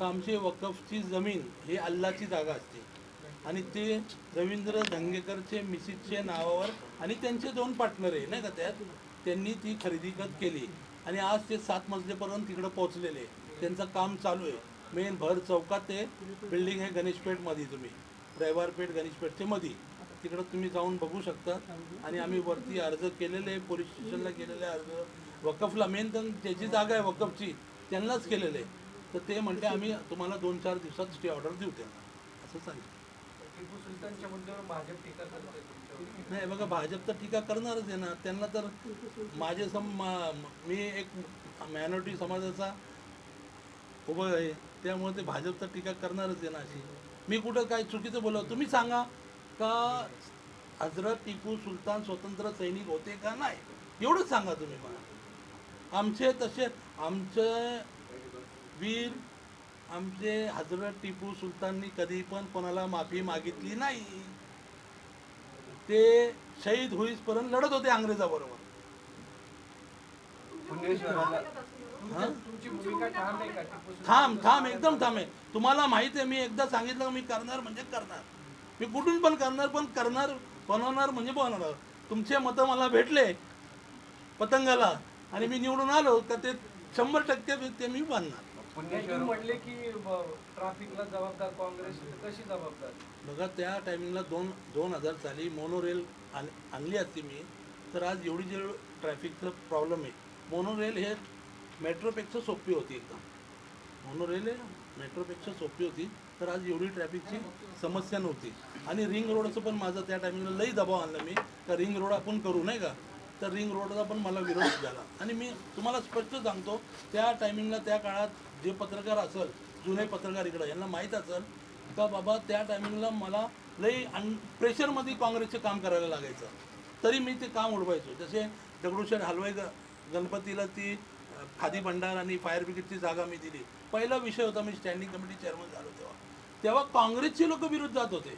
कामशे आमची वकफची जमीन ही अल्लाची जागा असते. आणि ते रवींद्र धंगेकरचे मिसिसचे नावावर आणि त्यांचे दोन पार्टनर आहे नाही का त्यात? त्यांनी ती खरेदी खत केली. आणि आज ते सात मजलेपर्यंत तिकडं पोहोचलेले. त्यांचं काम चालू आहे. मेन भर चौकात ते बिल्डिंग आहे गणेशपेठमध्ये तुम्ही. रविवारपेठ गणेशपेठचे मध्ये तिकडं तुम्ही जाऊन बघू शकता. आणि आम्ही वरती अर्ज केलेले आहे पोलीस स्टेशनला केलेले आहे अर्ज. वकफला मेन तर त्याची जागा आहे वकफची. त्यांनाच केलेलं. आहे तर ते म्हणते आम्ही तुम्हाला दोन चार दिवसात स्टे ऑर्डर देऊ त्यांना. असं सांगितलं. टिपू सुलतानच्या मुद्द्यावर भाजप टीका करते तुमच्यावर. नाही बघा भाजप तर टीका करणारच आहे ना. त्यांना तर माझे सम मा- एक मायनॉरिटी समाजाचा उभं आहे. त्यामुळे ते भाजप तर टीका करणारच आहे ना अशी. मी कुठं काय चुकीचं बोललो तुम्ही सांगा का हजरत टिपू सुलतान स्वतंत्र सैनिक होते का नाही? एवढंच सांगा तुम्ही मला. आमचे तसे आमचे वीर आमचे हजरत टिपू सुलताननी कधी पण कोणाला माफी मागितली नाही. ते शहीद होईसपर्यंत लढत होते अंग्रेजाबरोबर. थांब थांब एकदम थांब आहे. तुम्हाला माहिती आहे मी एकदा सांगितलं मी करणार म्हणजे करणार. मी कुठून पण करणार पण करणार बनवणार म्हणजे बनवणार. तुमचे मतं मला भेटले पतंगाला आणि मी निवडून आलो का ते शंभर टक्के ते मी बांधणार पुण्यश्वर म्हणले की ट्रॅफिकला जबाबदार काँग्रेस तर कशी जबाबदार? बघा त्या टायमिंगला दोन दोन हजार साली मोनोरेल आण आणली असती मी तर आज एवढी जे ट्रॅफिकचं प्रॉब्लेम आहे मोनोरेल हे मेट्रोपेक्षा सोपी होती एकदम. मोनोरेल हे मेट्रोपेक्षा सोपी होती तर आज एवढी ट्रॅफिकची समस्या नव्हती. आणि रिंग रोडचं पण माझं त्या टायमिंगला लई दबाव आणला मी का रिंग रोड आपण करू नाही का? तर रिंग रोडचा पण मला विरोध झाला. आणि मी तुम्हाला स्पष्ट सांगतो त्या टायमिंगला त्या काळात जे पत्रकार असेल जुने पत्रकार इकडं यांना माहीत असेल का बाबा त्या टायमिंगला मला लई अन प्रेशरमध्ये काँग्रेसचे काम करायला लागायचं. तरी मी ते काम उडवायचो. जसे दगडूशेठ हलवाई ग गणपतीला ती खादी भंडार आणि फायर ब्रिगेडची जागा मी दिली. पहिला विषय होता मी स्टँडिंग कमिटी चेअरमन झालो तेव्हा. तेव्हा काँग्रेसचे लोक विरोध जात होते.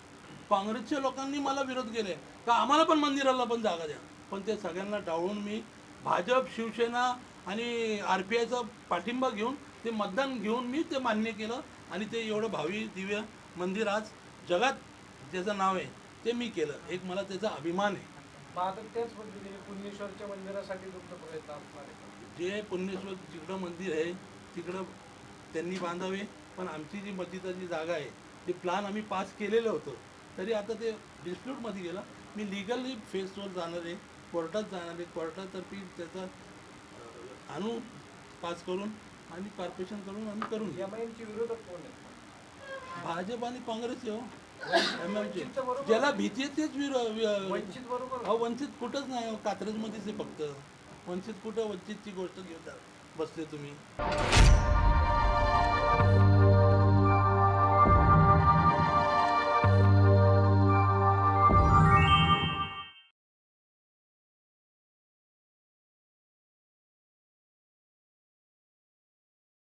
काँग्रेसच्या लोकांनी मला विरोध केले. का आम्हाला पण मंदिराला पण जागा द्या. पण ते सगळ्यांना डावळून मी भाजप शिवसेना आणि आर पी आयचा पाठिंबा घेऊन ते मतदान घेऊन मी ते मान्य केलं आणि ते एवढं भावी दिव्य मंदिर आज जगात ज्याचं नाव आहे ते मी केलं. एक मला त्याचा अभिमान आहे. आता त्याच पद्धतीने पुण्यश्वरच्या मंदिरासाठी तुमचा प्रयत्न असणार आहे? जे पुण्यश्वर जिकडं मंदिर आहे तिकडं त्यांनी बांधावे पण आमची जी मस्जिदाची जागा आहे ते प्लान आम्ही पास केलेलं होतं. तरी आता ते डिस्प्यूटमध्ये गेलं. मी लिगली फेसवर जाणार आहे. कोर्टात जाणार आहे कोर्टातर्फी त्याचा आणू पास करून आणि कॉर्पोरेशन करून आम्ही करून घेऊ. भाजप आणि काँग्रेस हो. एम बरोबर. ज्याला भीती आहे. तेच विरो वि- वंचित बरोबर अहो वंचित कुठंच नाही हो, कात्रजमध्येच आहे फक्त. वंचित कुठं? वंचितची गोष्ट घेऊन बसले तुम्ही.